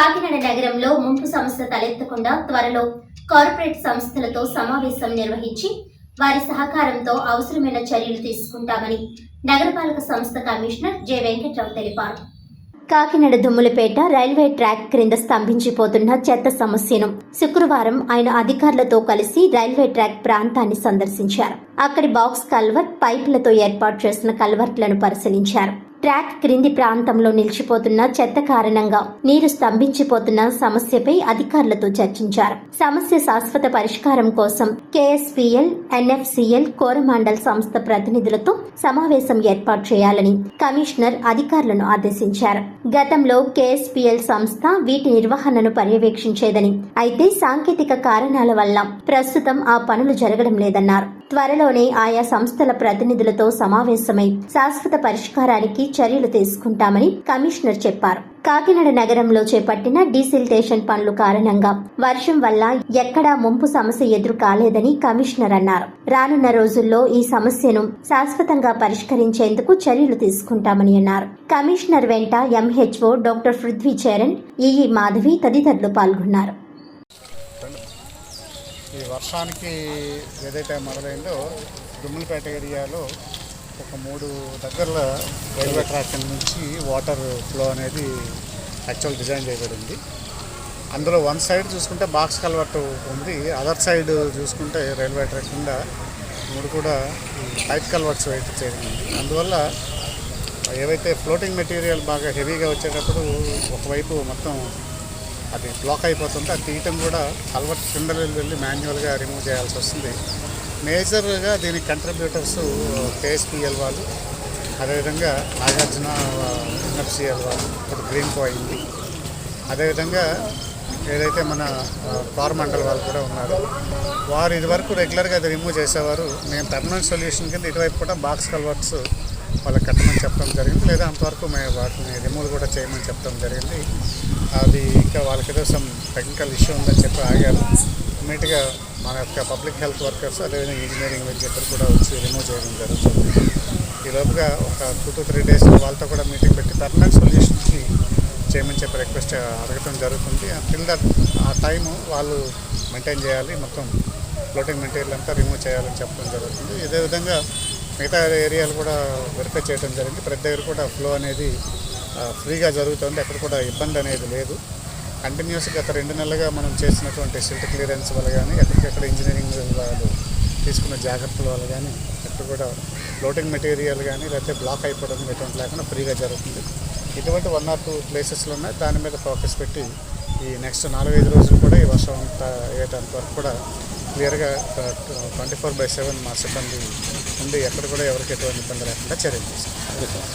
కాకినాడ నగరంలో ముంపు సమస్య తలెత్తకుండా త్వరలో కార్పొరేట్ సంస్థలతో సమావేశం నిర్వహించి వారి సహకారంతో అవసరమైన చర్యలు తీసుకుంటామని నగరపాలక సంస్థ కమిషనర్ జె వెంకట్రావు తెలిపారు. కాకినాడ దుమ్ములపేట రైల్వే ట్రాక్ క్రింద స్తంభించిపోతున్న చెత్త సమస్యను శుక్రవారం ఆయన అధికారులతో కలిసి రైల్వే ట్రాక్ ప్రాంతాన్ని సందర్శించారు. అక్కడి బాక్స్ కల్వర్ట్ పైపులతో ఏర్పాటు చేసిన కల్వర్ట్లను పరిశీలించారు. ట్రాక్ క్రింది ప్రాంతంలో నిలిచిపోతున్న చెత్త కారణంగా నీరు స్తంభించిపోతున్న సమస్యపై అధికారులతో చర్చించారు. సమస్య శాశ్వత పరిష్కారం కోసం కేఎస్పీఎల్ ఎన్ఎఫ్సిఎల్ కోరమాండల్ సంస్థ ప్రతినిధులతో సమావేశం ఏర్పాటు చేయాలని కమిషనర్ అధికారులను ఆదేశించారు. గతంలో కేఎస్పీఎల్ సంస్థ వీటి నిర్వహణను పర్యవేక్షించేదని అయితే సాంకేతిక కారణాల వల్ల ప్రస్తుతం ఆ పనులు జరగడం లేదన్నారు. త్వరలోనే ఆయా సంస్థల ప్రతినిధులతో సమావేశమై శాశ్వత పరిష్కారానికి చర్యలు తీసుకుంటామని కమిషనర్ చెప్పారు. కాకినాడ నగరంలో చేపట్టిన డీసిల్టేషన్ పనులు కారణంగా వర్షం వల్ల ఎక్కడా ముంపు సమస్య ఎదురు కాలేదని కమిషనర్ అన్నారు. రానున్న రోజుల్లో ఈ సమస్యను శాశ్వతంగా పరిష్కరించేందుకు చర్యలు తీసుకుంటామని అన్నారు. కమిషనర్ వెంట MHO doctor Prithvi Charan EE Madhavi తదితరులు పాల్గొన్నారు. వర్షానికి ఏదైతే మొదలైందో దుమ్ములపేట ఏరియాలో ఒక మూడు దగ్గరలో రైల్వే ట్రాక్ నుంచి వాటర్ ఫ్లో అనేది యాక్చువల్ డిజైన్ చేయబడింది. అందులో వన్ సైడ్ చూసుకుంటే బాక్స్ కల్వర్ట్ ఉంది. అదర్ సైడ్ చూసుకుంటే రైల్వే ట్రాక్ కింద మూడు కూడా పైప్ కల్వర్ట్స్ అయితే చేరింది అందువల్ల ఏవైతే ఫ్లోటింగ్ మెటీరియల్ బాగా హెవీగా వచ్చేటప్పుడు ఒకవైపు మొత్తం అది బ్లాక్ అయిపోతుంది అది తీయటం కూడా కల్వర్ట్ కింద వెళ్ళి మాన్యువల్గా రిమూవ్ చేయాల్సి వస్తుంది. మేజర్గా దీనికి కంట్రిబ్యూటర్స్ కేఎస్పిఎల్ వాళ్ళు అదేవిధంగా నాగార్జున ఎన్ఎఫ్సిఎల్ వాళ్ళు ఇప్పుడు గ్రీన్ కో అయింది. అదేవిధంగా ఏదైతే మన కోరమండల్ వాళ్ళు కూడా ఉన్నారు వారు ఇదివరకు రెగ్యులర్గా అది రిమూవ్ చేసేవారు. మేము పర్మనెంట్ సొల్యూషన్ కింద ఇటువైపు కూడా బాక్స్ కల్వర్ట్స్ వాళ్ళకి కట్టమని చెప్పడం జరిగింది. లేదా అంతవరకు మేము వాటిని రిమూవ్ కూడా చేయమని చెప్పడం జరిగింది. అది ఇంకా వాళ్ళకి ఏదో సమ్ టెక్నికల్ ఇష్యూ ఉందని చెప్పి ఆగారు. ఇమీడియట్గా మన యొక్క పబ్లిక్ హెల్త్ వర్కర్స్ అదేవిధంగా ఇంజనీరింగ్ విద్యార్థులు కూడా వచ్చి రిమూవ్ చేయడం జరుగుతుంది. ఈ లోపుగా ఒక టూ టు త్రీ డేస్ వాళ్ళతో కూడా మీటింగ్ పెట్టి పర్మనెంట్ సొల్యూషన్కి చేయమని చెప్పి రిక్వెస్ట్ అడగటం జరుగుతుంది. టిల్ దట్ ఆ టైం వాళ్ళు మెయింటైన్ చేయాలి. మొత్తం ఫ్లోటింగ్ మెటీరియల్ అంతా రిమూవ్ చేయాలని చెప్పడం జరుగుతుంది. ఇదే విధంగా మిగతా ఏరియాలు కూడా వెరిఫై చేయడం జరిగింది. ప్రతి దగ్గర కూడా ఫ్లో అనేది ఫ్రీగా జరుగుతుంది. అక్కడ కూడా ఇబ్బంది అనేది లేదు. కంటిన్యూస్ గత రెండు నెలలుగా మనం చేసినటువంటి సిల్ట్ క్లియరెన్స్ వల్ల కానీ ఎక్కడికెక్కడ ఇంజనీరింగ్ వాళ్ళు తీసుకున్న జాగ్రత్తల వల్ల కానీ అక్కడ కూడా ఫ్లోటింగ్ మెటీరియల్ కానీ లేకపోతే బ్లాక్ అయిపోవడం ఎటువంటి లేకుండా ఫ్రీగా జరుగుతుంది. ఇటువంటి వన్ ఆర్ టూ ప్లేసెస్లో ఉన్నాయి. దాని మీద ఫోకస్ పెట్టి ఈ నెక్స్ట్ నాలుగైదు రోజులు కూడా ఈ వర్షం అంతా అయ్యేటంత వరకు కూడా క్లియర్గా ట్వంటీ ఫోర్ బై సెవెన్ మా సిబ్బంది ఉండి ఎక్కడ కూడా ఎవరికి ఎటువంటి ఇబ్బంది లేకుండా చర్యలు తీసుకుంటాం